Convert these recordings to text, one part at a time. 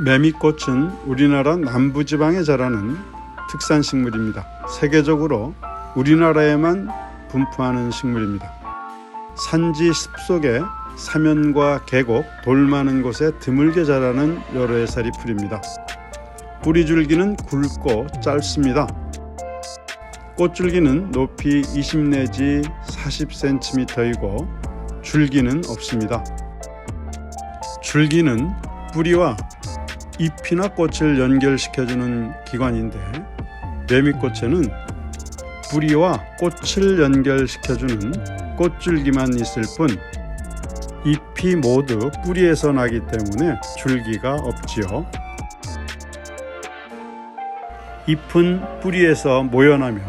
매미꽃은 우리나라 남부지방에 자라는 특산 식물입니다. 세계적으로 우리나라에만 분포하는 식물입니다. 산지 숲속에 사면과 계곡, 돌 많은 곳에 드물게 자라는 여러 해살이 풀입니다. 뿌리 줄기는 굵고 짧습니다. 꽃줄기는 높이 20 내지 40cm이고 줄기는 없습니다. 줄기는 뿌리와 잎이나 꽃을 연결시켜주는 기관인데 매미꽃에는 뿌리와 꽃을 연결시켜주는 꽃줄기만 있을 뿐 잎이 모두 뿌리에서 나기 때문에 줄기가 없지요. 잎은 뿌리에서 모여나며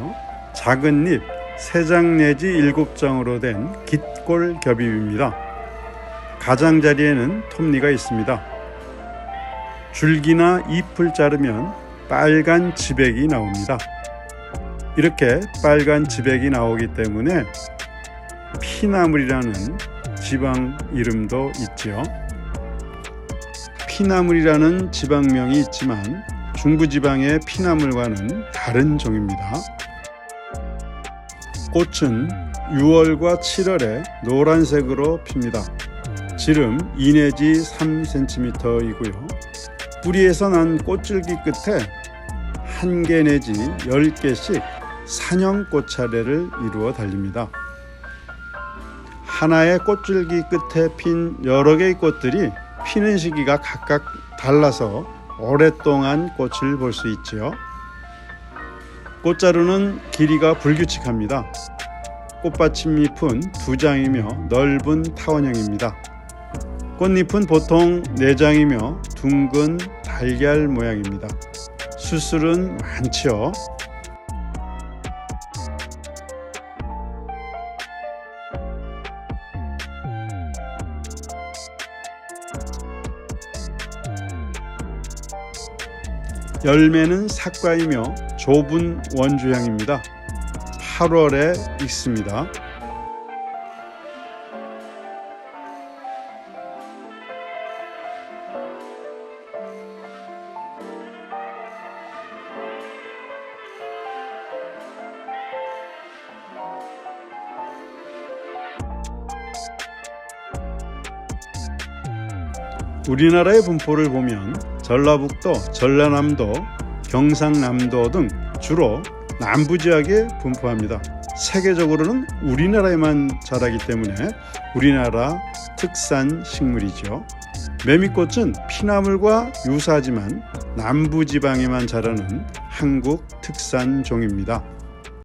작은 잎 3장 내지 7장으로 된 깃골 겹입니다. 가장자리에는 톱니가 있습니다. 줄기나 잎을 자르면 빨간 지백이 나옵니다. 이렇게 빨간 지백이 나오기 때문에 피나물이라는 지방 이름도 있지요. 피나물이라는 지방명이 있지만 중부지방의 피나물과는 다른 종입니다. 꽃은 6월과 7월에 노란색으로 핍니다. 지름 2 내지 3cm이고요. 뿌리에서 난 꽃줄기 끝에 한 개 내지 10개씩 산형 꽃차례를 이루어 달립니다. 하나의 꽃줄기 끝에 핀 여러 개의 꽃들이 피는 시기가 각각 달라서 오랫동안 꽃을 볼 수 있지요. 꽃자루는 길이가 불규칙합니다. 꽃받침 잎은 두 장이며 넓은 타원형입니다. 꽃잎은 보통 네 장이며 둥근 달걀 모양입니다. 수술은 많지요. 열매는 사과이며 좁은 원주향입니다. 8월에 익습니다. 우리나라의 분포를 보면 전라북도, 전라남도, 경상남도 등 주로 남부 지역에 분포합니다. 세계적으로는 우리나라에만 자라기 때문에 우리나라 특산 식물이죠. 매미꽃은 피나물과 유사하지만 남부 지방에만 자라는 한국 특산 종입니다.